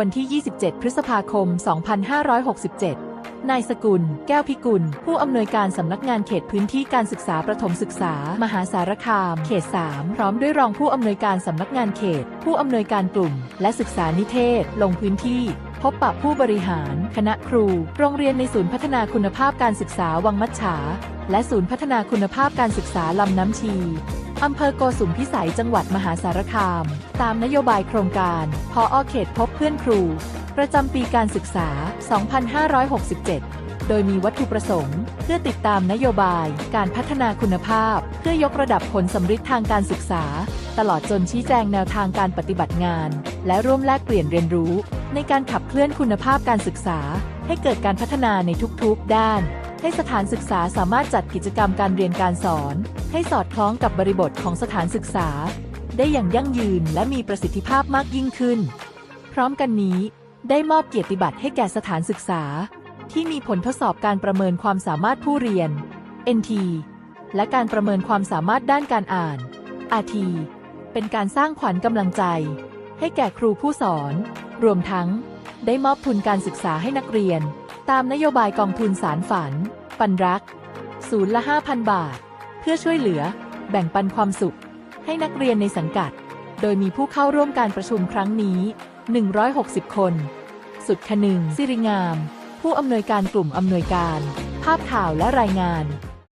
วันที่ 27 พฤษภาคม 2567 นายสกุล แก้วพิกุล ผู้อำนวยการสำนักงานเขตพื้นที่การศึกษาประถมศึกษา มหาสารคาม เขต 3 พร้อมด้วยรองผู้อำนวยการสำนักงานเขต ผู้อำนวยการกลุ่ม และศึกษานิเทศ ลงพื้นที่พบปะผู้บริหาร คณะครู โรงเรียนในศูนย์พัฒนาคุณภาพการศึกษาวังมัชฉา และศูนย์พัฒนาคุณภาพการศึกษาลำน้ำชี อำเภอโกสุมพิสัยจังหวัดมหาสารคาม ตามนโยบายโครงการ พออเขตพบเพื่อนครู ประจำปีการศึกษา 2567 โดยมีวัตถุประสงค์ เพื่อติดตามนโยบาย การพัฒนาคุณภาพ เพื่อยกระดับผลสำฤทธิ์ทางการศึกษา ตลอดจนชี้แจงแนวทางการปฏิบัติงาน และร่วมแลกเปลี่ยนเรียนรู้ ในการขับเคลื่อนคุณภาพการศึกษา ให้เกิดการพัฒนาในทุกๆ ด้าน ให้สถานศึกษาสามารถจัดกิจกรรมการเรียนการสอน ให้สอดคล้องกับบริบทของสถานศึกษา ได้อย่างยั่งยืนและมีประสิทธิภาพมากยิ่งขึ้น พร้อมกันนี้ ได้มอบเกียรติบัตรให้แก่สถานศึกษา ที่มีผลทดสอบการประเมินความสามารถผู้เรียน NT และการประเมินความสามารถด้านการอ่าน RT เป็นการสร้างขวัญกำลังใจ ให้แก่ครูผู้สอน รวมทั้ง ได้มอบทุนการศึกษาให้นักเรียน ตามนโยบายกองทุนสารฝัน ปันรัก ศูนย์ละ 5,000 บาท เพื่อช่วยเหลือ แบ่งปันความสุข ให้นักเรียนในสังกัด โดยมีผู้เข้าร่วมการประชุมครั้งนี้ 160 คน สุดคนึงสิริงาม ผู้อำนวยการกลุ่มอำนวยการ ภาพข่าวและรายงาน